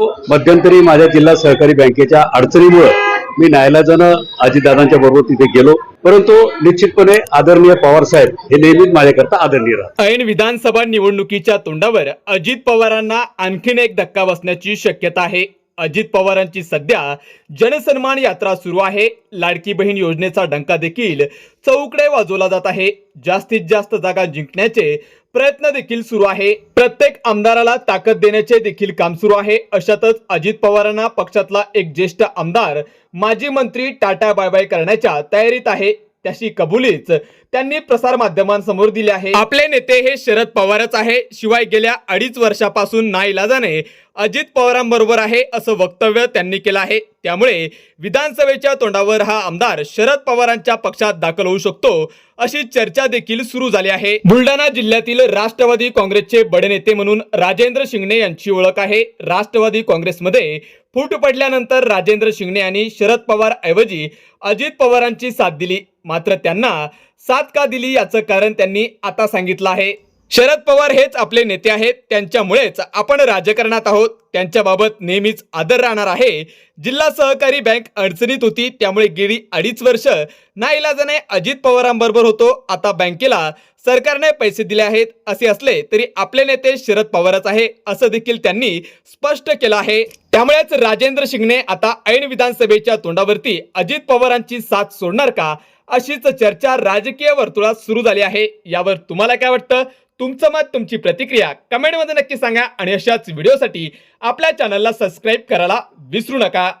मध्यंतरी माझ्या जिल्हा सहकारी बँकेच्या अडचणीमुळे मी न्यायालयानं अजितदादांच्या बरोबर तिथे गेलो. परंतु निश्चितपणे आदरणीय पवार साहेब हे नेहमीच माझ्याकरता आदरणीय राहतात. ऐन विधानसभा निवडणुकीच्या तोंडावर अजित पवारांना आणखीन एक धक्का बसण्याची शक्यता आहे. अजित पवारांची सध्या जनसन्मान यात्रा सुरू आहे. लाडकी बहीण योजनेचा डंका देखील चौकडे वाजवला जात आहे. जास्तीत जास्त जागा जिंकण्याचे प्रयत्न देखील सुरू आहे. प्रत्येक आमदाराला ताकद देण्याचे देखील काम सुरू आहे. अशातच अजित पवारांना पक्षातला एक ज्येष्ठ आमदार माजी मंत्री टाटा बाय बाय करण्याच्या तयारीत आहे. त्याची कबुलीच. त्यांनी प्रसार माध्यमांसमोर दिली आहे. आपले नेते हे शरद पवारच आहे. शिवाय गेल्या अडीच वर्षापासून नाईलाजाने अजित पवारांबरोबर आहे असं वक्तव्य त्यांनी केलं आहे. त्यामुळे विधानसभेच्या तोंडावर हा आमदार शरद पवारांच्या पक्षात दाखल होऊ शकतो अशी चर्चा देखील सुरू झाली आहे. बुलढाणा जिल्ह्यातील राष्ट्रवादी काँग्रेसचे बडे नेते म्हणून राजेंद्र शिंगणे यांची ओळख आहे. राष्ट्रवादी काँग्रेसमध्ये फूट पडल्यानंतर राजेंद्र शिंगणे यांनी शरद पवार ऐवजी अजित पवारांची साथ दिली. मात्र त्यांना साथ का दिली याचं कारण त्यांनी आता सांगितलं आहे. शरद पवार हेच आपले नेते आहेत. त्यांच्यामुळेच आपण राजकारणात आहोत. त्यांच्याबाबत नेहमीच आदर राहणार आहे. जिल्हा सहकारी बँक अडचणीत होती. त्यामुळे गेली अडीच वर्ष नाईलाजाने अजित पवारांबरोबर होतो. आता बँकेला सरकारने पैसे दिले आहेत. असे असले तरी आपले नेते शरद पवारच आहे असं देखील त्यांनी स्पष्ट केलं आहे. त्यामुळेच राजेंद्र शिंगणे आता ऐन विधानसभेच्या तोंडावरती अजित पवारांची साथ सोडणार का? अशीच चर्चा राजकीय वर्तुळात सुरू झाली आहे. यावर तुम्हाला काय वाटतं? तुमचं मत तुमची प्रतिक्रिया कमेंटमध्ये नक्की सांगा आणि अशाच व्हिडिओसाठी आपल्या चॅनलला सबस्क्राईब करायला विसरू नका.